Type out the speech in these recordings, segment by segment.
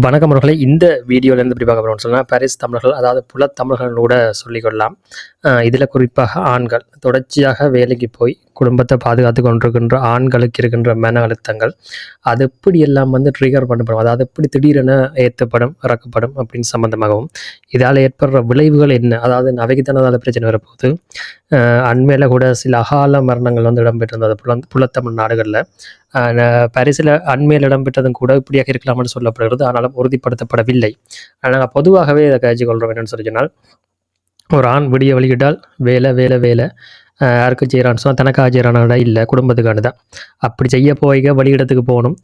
வணக்கம் அவர்களை. இந்த வீடியோலேருந்து இப்படி எப்படி பார்க்க போகிறோம்னு சொன்னால் பாரிஸ் தமிழர்கள் அதாவது புலத்தமிழர்கள் கூட சொல்லிக்கொள்ளலாம் இதில் குறிப்பாக ஆண்கள். தொடர்ச்சியாக வேலைக்கு போய் குடும்பத்தை பாதுகாத்து கொண்டிருக்கின்ற ஆண்களுக்கு இருக்கின்ற மன அழுத்தங்கள். அது எப்படி எல்லாம் வந்து ட்ரிகர் பண்ணப்படும்? அதாவது எப்படி திடீரென ஏற்றப்படும் இறக்கப்படும் அப்படின்னு சம்மந்தமாகவும் இதால் ஏற்படுற விளைவுகள் என்ன? அதாவது நவகித்தனதால் பிரச்சனை வரப்போகுது. அண்மையில் கூட சில அகால மரணங்கள் வந்து இடம்பெற்றிருந்தது புல புலத்தமிழ் நாடுகளில். பரிசில் அண்மையில் இடம்பெற்றதும் கூட இப்படியாக இருக்கலாம்னு சொல்லப்படுகிறது. ஆனாலும் உறுதிப்படுத்தப்படவில்லை. ஆனால் பொதுவாகவே இதை கழிச்சு கொள்கிறோம் என்னென்னு சொல்லி சொன்னால் ஒரு ஆண் விடிய வெளியிட்டால் வேலை வேலை வேலை யாருக்கு செய்கிறான்னு சொன்னால் தனக்காக செய்கிறானா இல்லை குடும்பத்துக்கான தான். அப்படி செய்ய போய்க வெளியிடத்துக்கு போகணும்.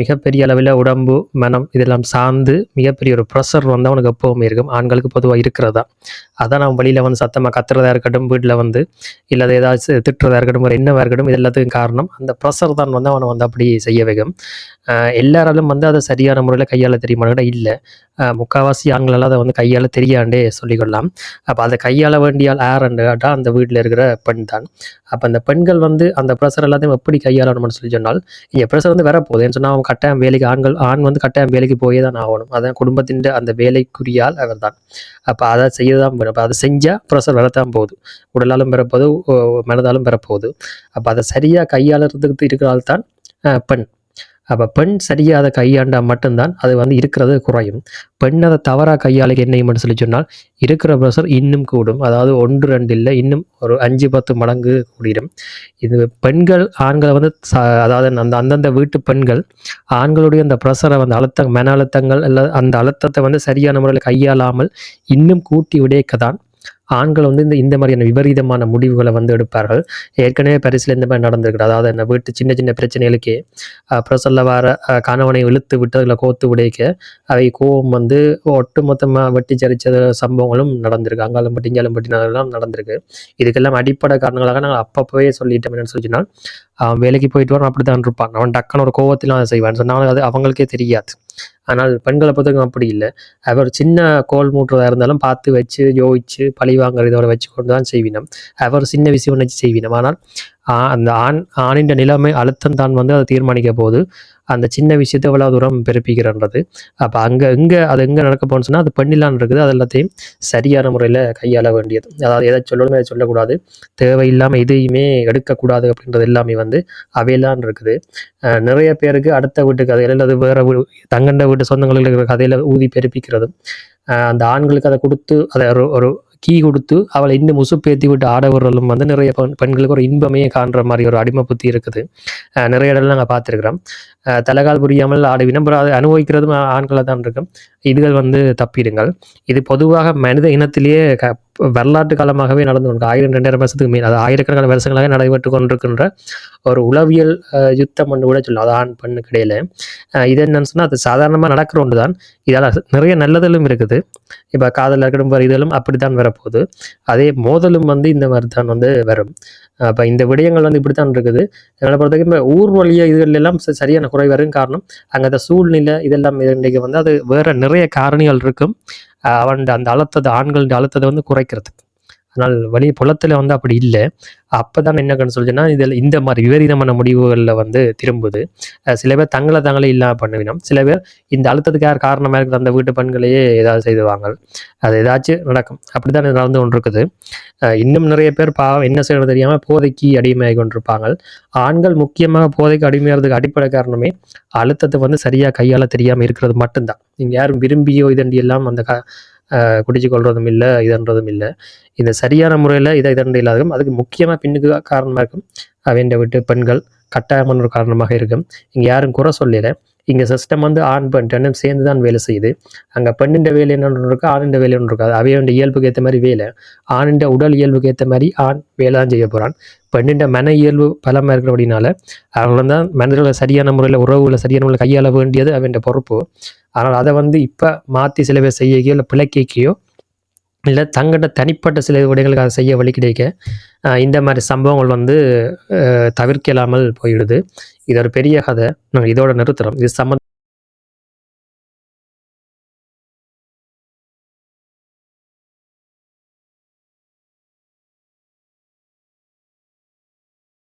மிகப்பெரிய அளவில் உடம்பு மனம் இதெல்லாம் சார்ந்து மிகப்பெரிய ஒரு ப்ரெஷர் வந்து அவனுக்கு எப்போவுமே இருக்கும் ஆண்களுக்கு பொதுவாக இருக்கிறதா? அதான் நான் வழியில் வந்து சத்தமாக கத்துறதா இருக்கட்டும் வீட்டில் வந்து இல்லை ஏதாச்சும் திட்டுறதா இருக்கட்டும் ஒரு என்னவாக இருக்கட்டும் இது எல்லாத்துக்கும் காரணம். அந்த ப்ரெஷர் தான் வந்து அவனை வந்து அப்படி செய்ய வைக்கும். எல்லாராலும் வந்து அதை சரியான முறையில் கையால் தெரியுமானு இல்லை. முக்கால்வாசி ஆண்களால் அதை வந்து கையால் தெரியாண்டே சொல்லிக்கொள்ளலாம். அப்போ அதை கையாள வேண்டியால் யாருன்னு கேட்டால் அந்த வீட்டில் இருக்கிற பெண் தான் அப்போ அந்த பெண்கள் வந்து அந்த ப்ரெஷர் எல்லாத்தையும் எப்படி கையாளணும்னு சொல்லி சொன்னால் இங்கே ப்ரெஷர் வந்து வரப்போகுது. ஏன்னு சொன்னால் அவன் கட்டாயம் வேலைக்கு ஆண்கள் ஆண் வந்து கட்டாயம் வேலைக்கு போயே தான் ஆகணும். அதான் குடும்பத்தின் அந்த வேலைக்குரியால் அவர் தான் அப்போ அதை செய்ய தான் வேணும். அப்போ அதை செஞ்சால் ப்ரெஷர் வரத்தான் போகுது. உடலாலும் பெறப்போகுது ஓ- மனதாலும் பெறப்போகுது அப்போ அதை சரியாக கையாளுறதுக்கு இருக்கிறால் தான் பெண். அப்போ பெண் சரியாக அதை கையாண்டால் மட்டும்தான் அது வந்து இருக்கிறது குறையும். பெண் அதை தவறாக கையாளுக்கு என்னையும் சொல்லி சொன்னால் இருக்கிற ப்ரெஷர் இன்னும் கூடும். அதாவது ஒன்று ரெண்டு இல்லை இன்னும் ஒரு அஞ்சு பத்து மடங்கு கூடிடும். இது பெண்கள் ஆண்களை வந்து ச அதாவது அந்த அந்தந்த வீட்டு பெண்கள் ஆண்களுடைய அந்த ப்ரெஷரை வந்து அழுத்தம் மன அழுத்தங்கள் அல்ல அந்த அழுத்தத்தை வந்து சரியான முறையில் கையாளாமல் இன்னும் கூட்டி விடைக்க தான் ஆண்கள் வந்து இந்த இந்த மாதிரியான விபரீதமான முடிவுகளை வந்து எடுப்பார்கள். ஏற்கனவே பரிசில் இந்த மாதிரி நடந்திருக்கு அதாவது இந்த வீட்டு சின்ன சின்ன பிரச்சனைகளுக்கே பிரசல்ல வர கணவனை இழுத்து விட்டு அதில் கோத்து உடைக்க அவை கோவம் வந்து ஒட்டு மொத்தமாக வெட்டி சரிச்ச சம்பவங்களும் நடந்திருக்கு. அங்காலம் பட்டி இங்காலம் பட்டினதெல்லாம் நடந்திருக்கு. இதுக்கெல்லாம் அடிப்படை காரணங்களாக நாங்கள் அப்பப்போவே சொல்லிட்டோம் என்னன்னு சொல்லி அவன் வேலைக்கு போயிட்டு வரான் அப்படி தான் இருப்பான். அவன் டக்குன்னு ஒரு கோவத்தில் அதை செய்வான். சொன்னாலும் அது அவங்களுக்கே தெரியாது. ஆனால் பெண்களை பொறுத்தவரைக்கும் அப்படி இல்லை. அவர் சின்ன கோல் மூட்டுறதா இருந்தாலும் பார்த்து வச்சு யோசிச்சு பழி வாங்குற இதோட வச்சு கொண்டு தான் செய்வினம். அவர் சின்ன விஷயம் வச்சு செய்வினம். ஆனால் அந்த ஆண் ஆணின் நிலைமை அழுத்தம் தான் வந்து அதை தீர்மானிக்க போது அந்த சின்ன விஷயத்தை எவ்வளோ தூரம் பெருப்பிக்கிறன்றது அப்போ அங்கே எங்கே அது எங்கே நடக்க போகணும்னு சொன்னால் அது பெண்ணிலான் இருக்குது. அது எல்லாத்தையும் சரியான முறையில் கையாள வேண்டியது. அதாவது எதை சொல்லணுமே அதை சொல்லக்கூடாது. தேவையில்லாமல் எதையுமே எடுக்கக்கூடாது அப்படின்றது எல்லாமே வந்து அவையெல்லாம் இருக்குது. நிறைய பேருக்கு அடுத்த வீட்டு கதையில் அல்லது வேறு வீடு தங்கண்ட வீட்டு சொந்தங்களில் இருக்கிற ஊதி பெருப்பிக்கிறதும் அந்த ஆண்களுக்கு அதை கொடுத்து அதை ஒரு கீ கொடுத்து அவளை இன்னும் உசுப்பேத்தி விட்டு ஆடவர்களும் வந்து நிறைய பெண் பெண்களுக்கு ஒரு இன்பமே காண்ற மாதிரி ஒரு அடிமை புத்தி இருக்குது. நிறைய இடங்கள் நாங்கள் பார்த்துருக்குறோம். தலைகால் புரியாமல் ஆடுவினம் அப்புறம் அதை அனுபவிக்கிறதும் ஆண்களை தான் இருக்கும். இதுகள் வந்து தப்பிடுங்கள். இது பொதுவாக மனித இனத்திலேயே க வரலாற்று காலமாகவே நடந்து கொண்டு ஆயிரம் ரெண்டாயிரம் வருஷத்துக்கு மேல் அது ஆயிரக்கணக்கான வருஷங்களாக நடைபெற்று கொண்டிருக்கின்ற ஒரு உளவியல் யுத்தம் ஒன்று கூட சொல்லலாம். அது ஆண் பெண்ணுக்கு இடையில இது என்னன்னு சொன்னால் அது சாதாரணமாக நடக்கிற ஒன்று தான் இதால் நிறைய நல்லதிலும் இருக்குது. இப்போ காதல் இருக்கட்டும் வேறு இதெல்லாம் அப்படி தான் வரப்போகுது. அதே மோதலும் வந்து இந்த மாதிரி தான் வந்து வரும். அப்போ இந்த விடயங்கள் வந்து இப்படி தான் இருக்குது. அதனால் பொறுத்த வரைக்கும் இப்போ ஊர் வழியாக இதுகளெல்லாம் ச- சரியான குறை வரும் காரணம் அங்கே அந்த சூழ்நிலை இதெல்லாம் இன்றைக்கு வந்து அது வேறு நிறைய காரணிகள் இருக்கும். அவன் அந்த அழுத்தத்தை ஆண்களின் அழுத்தத்தை வந்து குறைக்கிறதுக்கு. ஆனால் வழி புலத்தில் வந்து அப்படி இல்லை. அப்போ தான் என்ன கண்டு சொல்லுச்சுன்னா இதில் இந்த மாதிரி விபரீதமான முடிவுகளில் வந்து திரும்புது. சில பேர் தங்களை தாங்களே இல்லாமல் பண்ணுவினோம். சில பேர் இந்த அழுத்தத்துக்கு யார் காரணமாக இருக்கிற அந்த வீட்டு பெண்களையே ஏதாவது செய்துவாங்க அது ஏதாச்சும் நடக்கும். அப்படி தான் நடந்து கொண்டிருக்குது. இன்னும் நிறைய பேர் பாவம் என்ன செய்யறது தெரியாமல் போதைக்கு அடிமையாகி கொண்டிருப்பாங்க. ஆண்கள் முக்கியமாக போதைக்கு அடிமையாகிறதுக்கு அடிப்படை காரணமே அழுத்தத்தை வந்து சரியாக கையால் தெரியாமல் இருக்கிறது மட்டும்தான். நீங்கள் யாரும் விரும்பியோ இதண்டி எல்லாம் அந்த க குடிச்சு கொள்றதும் இல்லை இதன்றதும் இல்லை. இந்த சரியான முறையில் இதை இதண்டு இல்லாதும் அதுக்கு முக்கியமாக பின்னுக்கு காரணமாக இருக்கும். அவன் விட்டு பெண்கள் கட்டாயமான ஒரு காரணமாக இருக்கும். இங்கே யாரும் குறை சொல்லல. இங்கே சிஸ்டம் வந்து ஆண் பெண் ரெண்டும் சேர்ந்து தான் வேலை செய்யுது. அங்கே பெண்ணின்ற வேலை என்னென்னு இருக்கா ஆணின் வேலை ஒன்று இருக்காது. அது அவையோட இயல்புக்கு ஏற்ற மாதிரி வேலை. ஆணின் உடல் இயல்புக்கு ஏற்ற மாதிரி ஆண் வேலை தான் செய்ய போகிறான் பெண்ணின்ற மன இயல்பு பலமாக இருக்கிற அப்படின்னால அவங்கள தான் மனிதர்களை சரியான முறையில் உறவுகளை சரியான முறையில் கையாள வேண்டியது அவன் பொறுப்பு. ஆனால் அதை வந்து இப்போ மாற்றி சில பேர் செய்யக்கையோ இல்லை பிழைக்கையோ இல்லை தங்கிட்ட தனிப்பட்ட சில உடைகளுக்கு அதை செய்ய வழி கிடைக்க இந்த மாதிரி சம்பவங்கள் வந்து தவிர்க்க இல்லாமல் போயிடுது. இது ஒரு பெரிய கதை. நாங்கள் இதோட நிறுத்துகிறோம் இது சம்மந்த